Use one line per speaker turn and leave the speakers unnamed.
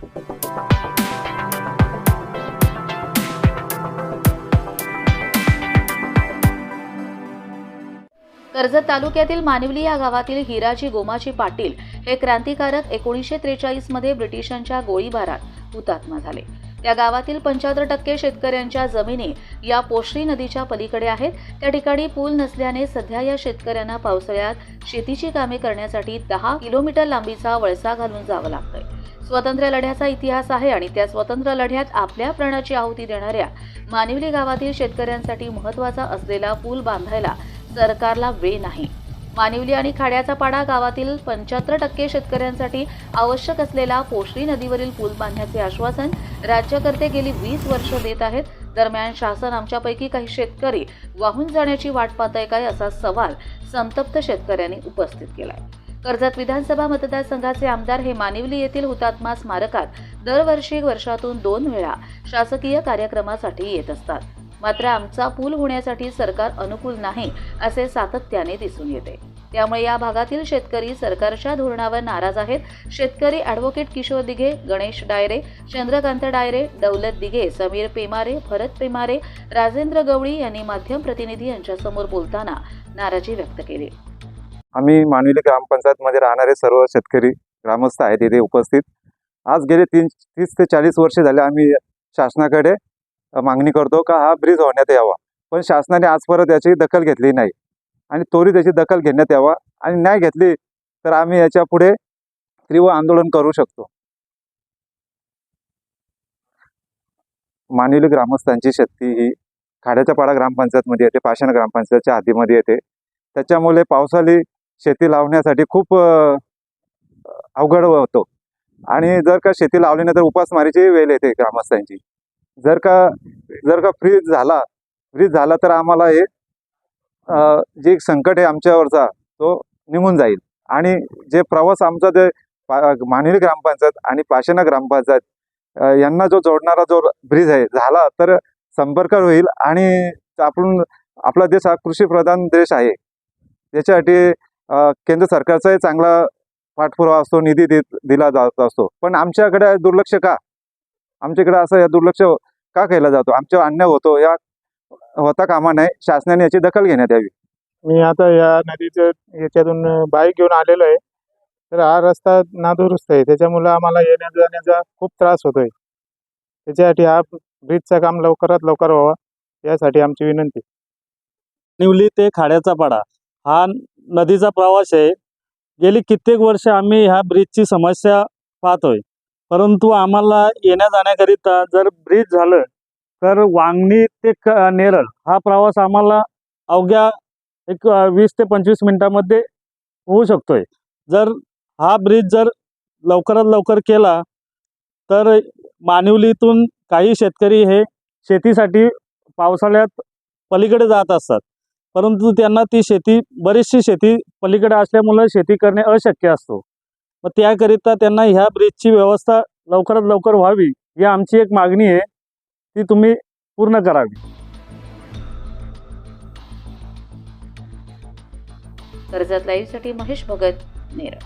कर्जत तालुक्यातील मानिवली या गावातील हिराजी गोमाची पाटील हे क्रांतिकारक एकोणीसशे त्रेचाळीसमध्ये ब्रिटिशांच्या गोळीबारात हुतात्मा झाले. त्या गावातील पंच्याहत्तर टक्के शेतकऱ्यांच्या जमिनी या पोश्री नदीच्या पलीकडे आहेत. त्या ठिकाणी पूल नसल्याने सध्या या शेतकऱ्यांना पावसाळ्यात शेतीची कामे करण्यासाठी दहा किलोमीटर लांबीचा वळसा घालून जावं लागतंय. स्वातंत्र्य लढ्याचा इतिहास आहे आणि त्या स्वतंत्र लढ्यात आपल्या प्राणाची आहुती देणाऱ्या मानिवली गावातील शेतकऱ्यांसाठी महत्त्वाचा असलेला पूल बांधायला सरकारला वेळ नाही. मानिवली आणि खाड्याचा पाडा गावातील पंच्याहत्तर टक्के शेतकऱ्यांसाठी आवश्यक असलेला पोश्री नदीवरील पूल बांधण्याचे आश्वासन राज्यकर्ते गेली वीस वर्ष देत आहेत. दरम्यान शासन आमच्यापैकी काही शेतकरी वाहून जाण्याची वाट पाहत आहे काय असा सवाल संतप्त शेतकऱ्यांनी उपस्थित केलाय. कर्जत विधानसभा मतदारसंघाचे आमदार हे मानिवली येथील हुतात्मा स्मारकात दरवर्षी वर्षातून दोन वेळा शासकीय कार्यक्रमासाठी येत असतात. मात्र आमचा पूल होण्यासाठी सरकार अनुकूल नाही असे सातत्याने दिसून येते. त्यामुळे या भागातील शेतकरी सरकारच्या धोरणावर नाराज आहेत. शेतकरी ॲडव्होकेट किशोर दिघे गणेश डायरे चंद्रकांत डायरे दौलत दिघे समीर पेमारे भरत पेमारे राजेंद्र गवळी यांनी माध्यम प्रतिनिधी यांच्यासमोर बोलताना नाराजी व्यक्त केली.
आम्ही मानविली ग्रामपंचायतमध्ये राहणारे सर्व शेतकरी ग्रामस्थ आहेत इथे उपस्थित. आज गेले तीन तीस ते चाळीस वर्षे झाले आम्ही शासनाकडे मागणी करतो का हा ब्रिज होण्यात यावा. पण शासनाने आजपर्यंत याची दखल घेतली नाही. आणि त्वरित याची दखल घेण्यात यावा. आणि नाही घेतली तर आम्ही याच्यापुढे तीव्र आंदोलन करू शकतो. मानवी ग्रामस्थांची शेती ही खाड्याच्या पाडा ग्रामपंचायतमध्ये येते पाषाण ग्रामपंचायतच्या आधीमध्ये येते. त्याच्यामुळे पावसाळी शेती लावण्यासाठी खूप अवघड होतो. आणि जर का शेती लावली नाही तर उपासमारीची वेळ येते ग्रामस्थांची. जर का जर का फ्रीज झाला फ्रीज झाला तर आम्हाला हे जे संकट आहे आमच्यावरचा तो निघून जाईल. आणि जे प्रवास आमचा जे पा- मानवी ग्रामपंचायत आणि पाशेना ग्रामपंचायत यांना जो जोडणारा जो ब्रिज आहे झाला तर संपर्क होईल आणि आपण आपला देश हा कृषीप्रधान देश आहे. त्याच्यासाठी केंद्र सरकारचाही चांगला पाठपुरावा असतो निधी देत दिला जात. असतो पण आमच्याकडे दुर्लक्ष का? आमच्याकडे असं या दुर्लक्ष का केला जातो? आमच्यावर अन्याय होतो या होता कामा नये. शासनाने याची दखल घेण्यात यावी.
मी आता या नदीचं याच्यातून बाईक घेऊन आलेलो आहे. तर हा रस्ता नादुरुस्त आहे. त्याच्यामुळं आम्हाला येण्या जाण्याचा खूप त्रास होतोय. त्याच्यासाठी हा ब्रिजचं काम लवकरात लवकर व्हावा यासाठी आमची विनंती.
निवली ते खाड्याचा पाडा. हा नदीचा प्रवास आहे. गेली कित्येक वर्ष आम्ही ह्या ब्रिजची समस्या पाहतोय. परंतु आम्हाला येण्या जाण्याकरिता जर ब्रिज झालं तर वांगणी ते नेरळ हा प्रवास आम्हाला अवघ्या एक वीस ते पंचवीस मिनिटामध्ये होऊ शकतोय. जर हा ब्रिज जर लवकरात लवकर केला तर मानिवलीतून काही शेतकरी हे शेतीसाठी पावसाळ्यात पलीकडे जात असतात. परंतु त्यांना ती शेती बरीचशी शेती पलीकडे असल्यामुळे शेती करणे अशक्य असतो. मग त्याकरिता त्यांना ह्या ब्रिजची व्यवस्था लवकरात लवकर व्हावी ही आमची एक मागणी आहे. ती तुम्ही पूर्ण करावी.
कर्जत लाईव्हसाठी महेश भगत नेरळ.